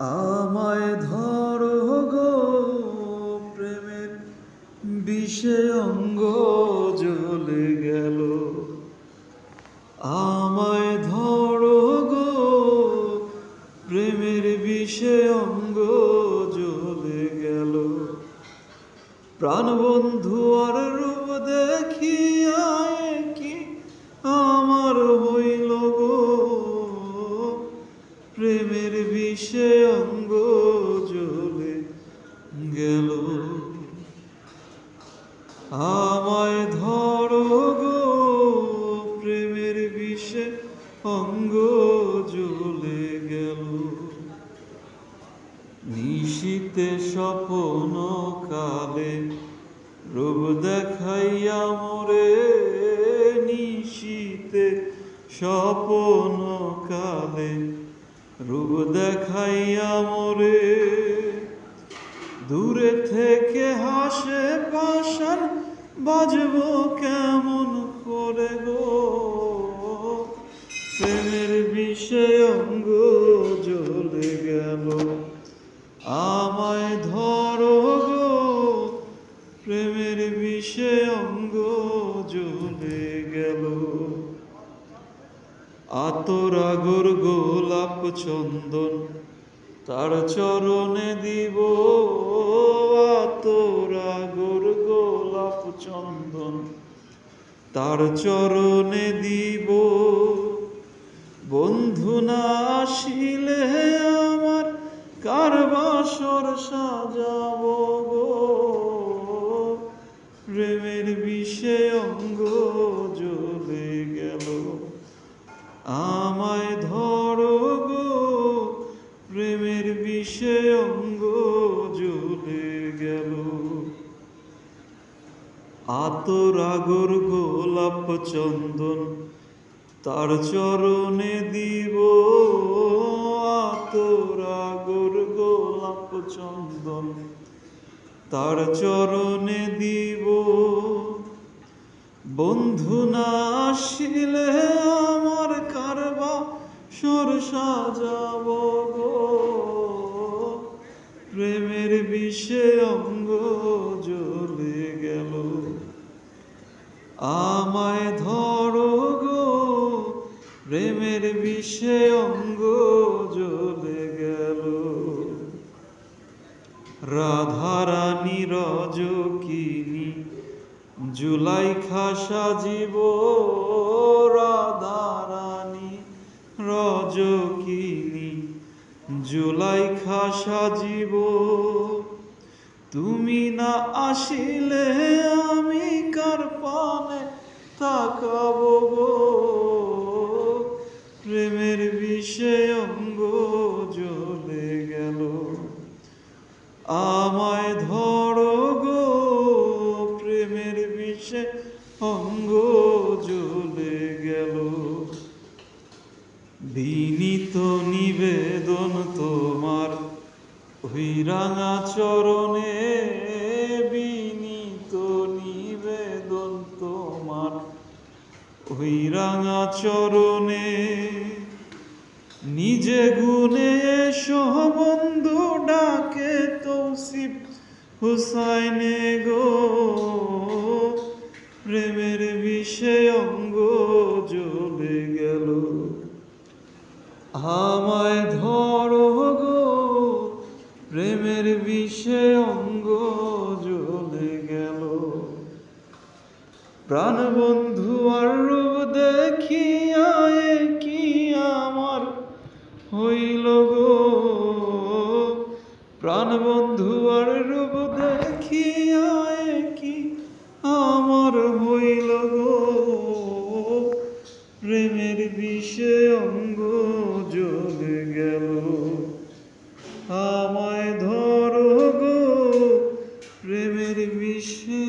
আমায় ধরো গো প্রেমের বিষে অঙ্গ জ্বলে গেল। আমায় ধরো গো প্রেমের বিষে অঙ্গ জ্বলে গেল। প্রাণবন্ধু আর রূপ দেখিয়া আমায় ধরো গো প্রেমের বিষে অঙ্গ জ্বলে গেল। নিশীতে স্বপন কালে রূপ দেখাইয়া মোরে নিশীতে স্বপন কালে রূপ দেখাইয়া মোরে দূরে থেকে হাসে পাশান বাজব কেমন করে গো? প্রেমের বিষয় অঙ্গ জ্বলে গেল, আমায় ধরো গো। প্রেমের বিষয় অঙ্গ জ্বলে গেল আতরাগর গোলাপ চন্দন তার চরণে দিব আতরাগর গোলাপ চন্দন। তার চরণে দিব বন্ধু না আসিলে আমার কার বাসর সাজাব গো। প্রেমের বিষে অঙ্গ জ্বলে গেল। আমায় গেল। আতরাগর গোলাপ চন্দন তার চরণে দিব। আতরাগর গোলাপ চন্দন তার চরণে দিব। বন্ধু না আসিলে বিষে অঙ্গ জ্বলে গেল। আমায় ধরো গো, প্রেমের বিষে অঙ্গ জ্বলে গেল। রাধারানী রজকিনী, জুলাই খাসা জীব রাধারানী রজকিনী, জুলাই খাসা জীব তুমি না আসিলে আমি কার পানে তাকাবো গো? প্রেমের বিষে অঙ্গ জ্বলে গেল। আমায় ধরো গো, প্রেমের বিষে অঙ্গ জ্বলে গেল। বিনীত রাঙা চরণে বিনীত নিবেদন তোমার। ওই রাঙা চরণে নিজে গুনে সহবন্ধু ডাকে তৌসিফ হুসাইনে গো। প্রেমের বিষয় অঙ্গ জ্বলে গেল, আমায় ধরো সে অঙ্গ জ্বলে গেল। প্রাণবন্ধু আর রূপ দেখিয়া কি আমার হইল গো? প্রাণবন্ধু আর রূপ দেখিয়া কি আমার হইল গো? প্রেমের বিষে অঙ্গ Television.